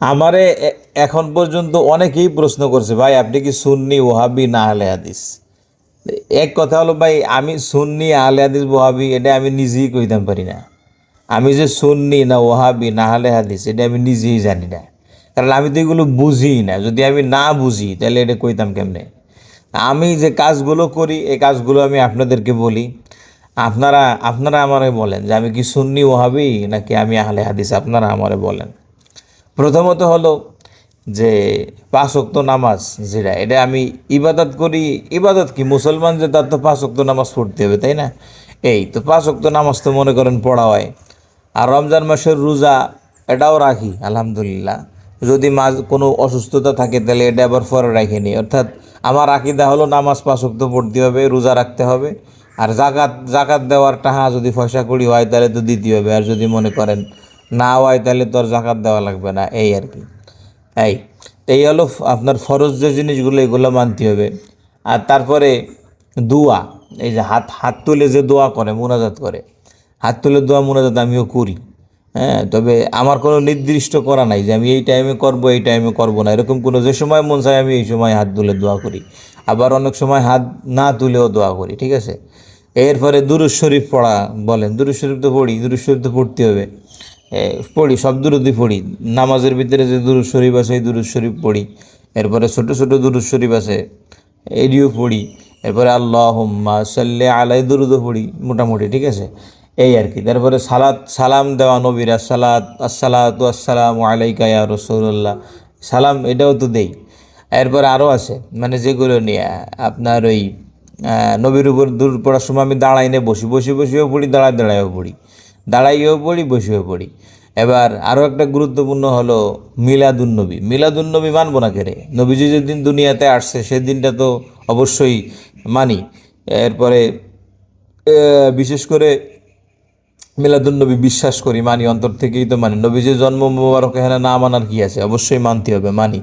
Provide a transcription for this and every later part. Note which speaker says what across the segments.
Speaker 1: আমারে এখন পর্যন্ত অনেকেই প্রশ্ন করছে, ভাই, আপনি কি সুন্নি ওহাবি না আহলে হাদিস? এক কথা হলো, ভাই, আমি সুন্নি, আহলে হাদিস ওহাবি এটা আমি নিজেই কইতাম পারি না। আমি যে সুন্নি না ওহাবি না আহলে হাদিস, এটা আমি নিজেই জানি না। কারণ আমি তো এগুলো বুঝি না। যদি আমি না বুঝি, তাহলে এটা কইতাম কেমনে? আমি যে কাজগুলো করি এই কাজগুলো আমি আপনাদেরকে বলি। আপনারা আপনারা আমারে বলেন যে, আমি কি সুন্নি ওহাবি নাকি আমি আহলে হাদিস? আপনারা আমারে বলেন। প্রথমত হলো যে পাঁচ ওয়াক্ত নামাজ যেটা এটা আমি ইবাদত করি। ইবাদত কি? মুসলমান যে তার তো পাঁচ ওয়াক্ত নামাজ পড়তে হবে, তাই না? এই তো পাঁচ ওয়াক্ত নামাজ তো মনে করেন পড়া হয়। আর রমজান মাসের রোজা এটাও রাখি, আলহামদুলিল্লাহ। যদি মাঝ কোনো অসুস্থতা থাকে তাহলে এটা আবার পরে রাখি নি। অর্থাৎ আমার আকিদা হলো নামাজ পাঁচ ওয়াক্ত পড়তে হবে, রোজা রাখতে হবে। আর জাকাত জাকাত দেওয়ার টাহা যদি পয়সা করি হয় তাহলে তো দিতে হবে। আর যদি মনে করেন না হয় তাহলে তো আর জাকাত দেওয়া লাগবে না, এই আর কি। এই এই হলো আপনার ফরজ যে জিনিসগুলো, এগুলো মানতে হবে। আর তারপরে দোয়া, এই যে হাত হাত তুলে যে দোয়া করে, মোনাজাত করে। হাত তুলে দোয়া, মোনাজাত আমিও করি। হ্যাঁ তবে আমার কোনো নির্দিষ্ট করা নাই যে আমি এই টাইমে করব, এই টাইমে করব না। এরকম কোনো যে সময় মন চায় আমি এই সময় হাত তুলে দোয়া করি। আবার অনেক সময় হাত না তুলেও দোয়া করি, ঠিক আছে? এরপরে দুরুজ শরীফ পড়া বলেন। দুরুজ শরীফ তো পড়ি, দুরুজ শরীফ তো পড়তে হবে। পড়ি, সব দুরুদই পড়ি। নামাজের ভিতরে যে দুরুদ শরীফ আছে এই দুরুদ শরীফ পড়ি। এরপরে ছোট ছোট দুরুদ শরীফ আছে এডিও পড়ি। এরপরে আল্লাহ সাল্লে আলাই দুরুদও পড়ি, মোটামুটি, ঠিক আছে? এই আর কি। তারপরে সালাত, সালাম দেওয়া নবীরা, সালাত, আসসালাতু আসসালামু আলাইকা ইয়া রসুল্লাহ সালাম এটাও তো দেই। এরপরে আরও আছে মানে যেগুলো নিয়ে, আপনার ওই নবীর উপর দূর পড়ার সময় আমি দাঁড়াই নে বসি, বসে, বসেও পড়ি, দাঁড়ায়, দাঁড়ায়ও পড়ি। দাঁড়াইয়েও পড়ি, বসেও পড়ি। এবার আরও একটা গুরুত্বপূর্ণ হলো মিলাদুন্নবী মিলাদুন্নবী মানব না কেরে নবীজি যেদিন দুনিয়াতে আসছে, সেদিনটা তো অবশ্যই মানি। এরপরে বিশেষ করে মিলাদুন্নবী বিশ্বাস করি, মানি, অন্তর থেকেই তো মানি। নবীজির জন্ম মোবারক এখানে না মানার কি আছে? অবশ্যই মানতে হবে, মানি।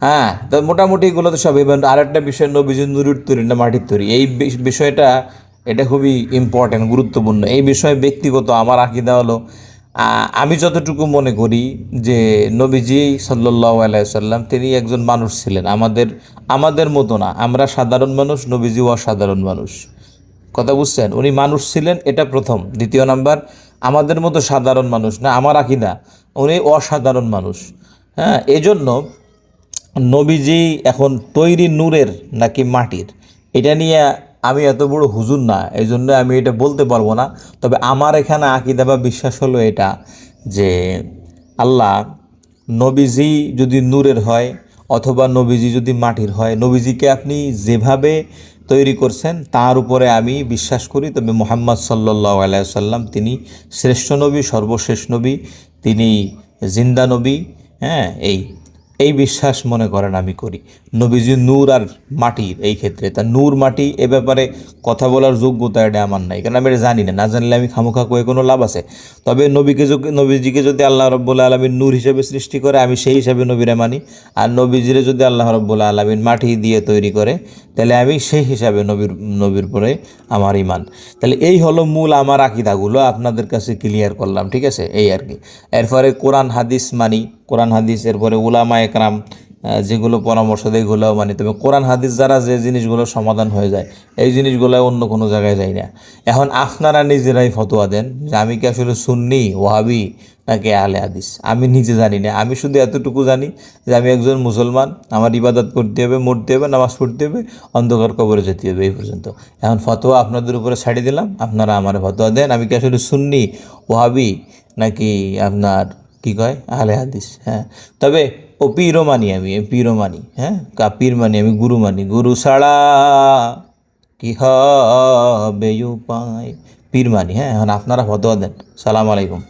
Speaker 1: হ্যাঁ তো মোটামুটি এগুলো তো সব। এবার আরেকটা বিষয়, নবীজির নুরুর তৈরি না মাটির তৈরি। এই বিষ- বিষয়টা এটা খুবই ইম্পর্ট্যান্ট গুরুত্বপূর্ণ। এই বিষয়ে ব্যক্তিগত আমার আকিদা হলো আমি যতটুকু মনে করি যে নবীজি সাল্লাহ আলাইসাল্লাম তিনি একজন মানুষ ছিলেন। আমাদের আমাদের মতো না। আমরা সাধারণ মানুষ, নবীজি অসাধারণ মানুষ। কথা বুঝছেন? উনি মানুষ ছিলেন, এটা প্রথম। দ্বিতীয় নাম্বার, আমাদের মতো সাধারণ মানুষ না, আমার আকিদা, উনি অসাধারণ মানুষ। হ্যাঁ এই জন্য নবীজি এখন তৈরি নূরের নাকি মাটির, এটা নিয়ে আমি এত বড় হুজুর না, এই জন্য আমি এটা বলতে পারব না। তবে আমার এখানে আকিদা বা বিশ্বাস হলো এটা যে আল্লাহ নবীজি যদি নূরের হয় অথবা নবীজি যদি মাটির হয়, নবীজিকে আপনি যেভাবে তৈরি করছেন তার উপরে আমি বিশ্বাস করি। তবে মোহাম্মদ সাল্লাহ আলাইসাল্লাম তিনি শ্রেষ্ঠ নবী, সর্বশেষ নবী, তিনি জিন্দা নবী হ্যাঁ এই এই বিশ্বাস মনে করেন আমি করি। নবীজি নূর আর মাটির এই ক্ষেত্রে। তা নূর, মাটি এ ব্যাপারে কথা বলার যোগ্যতা এটা আমার নাই। কারণ আমি এটা জানি না না জানলে আমি খামুখা কয়ে কোনো লাভ আছে। তবে নবীকে নবীজিকে যদি আল্লাহ রব্বুল আলমিন নূর হিসেবে সৃষ্টি করে, আমি সেই হিসাবে নবীরা মানি। আর নবীজিরে যদি আল্লাহ রব্বুল আলমিন মাটি দিয়ে তৈরি করে, তাহলে আমি সেই হিসাবে নবীর নবীর পরে আমার ইমান তাহলে এই হলো মূল আমার আকিদাগুলো। আপনাদের কাছে ক্লিয়ার করলাম, ঠিক আছে? এই আর কি। এরপরে কোরআন, হাদিস মানি। কোরআন হাদিস, এরপরে উলামা একরাম যেগুলো পরামর্শ দেয় এগুলোও মানি তবে কোরআন হাদিস দ্বারা যে জিনিসগুলো সমাধান হয়ে যায়, এই জিনিসগুলো অন্য কোনো জায়গায় যায় না। এখন আপনারা নিজেরাই ফতোয়া দেন যে আমি কি আসলে সুন্নি ওহাবি নাকি আলে হাদিস? আমি নিজে জানি না। আমি শুধু এতটুকু জানি যে আমি একজন মুসলমান, আমার ইবাদত করতে হবে, মরতে হবে, নামাজ পড়তে হবে, অন্ধকার কবরে যেতে হবে এই পর্যন্ত। এখন ফতোয়া আপনাদের উপরে ছাড়িয়ে দিলাম, আপনারা আমার ফতোয়া দেন। আমি কি আসলে সুন্নি ওহাবি নাকি আপনার কি কয়? আহলে হাদিস হ্যাঁ। তবে ও পীরও মানি আমি পীরও মানি হ্যাঁ। কা পীর মানি আমি, গুরু মানি। গুরু ছাড়া কি হবে উপায় পীর মানি হ্যাঁ। এখন আপনারা ফতোয়া দেন। সালাম আলাইকুম।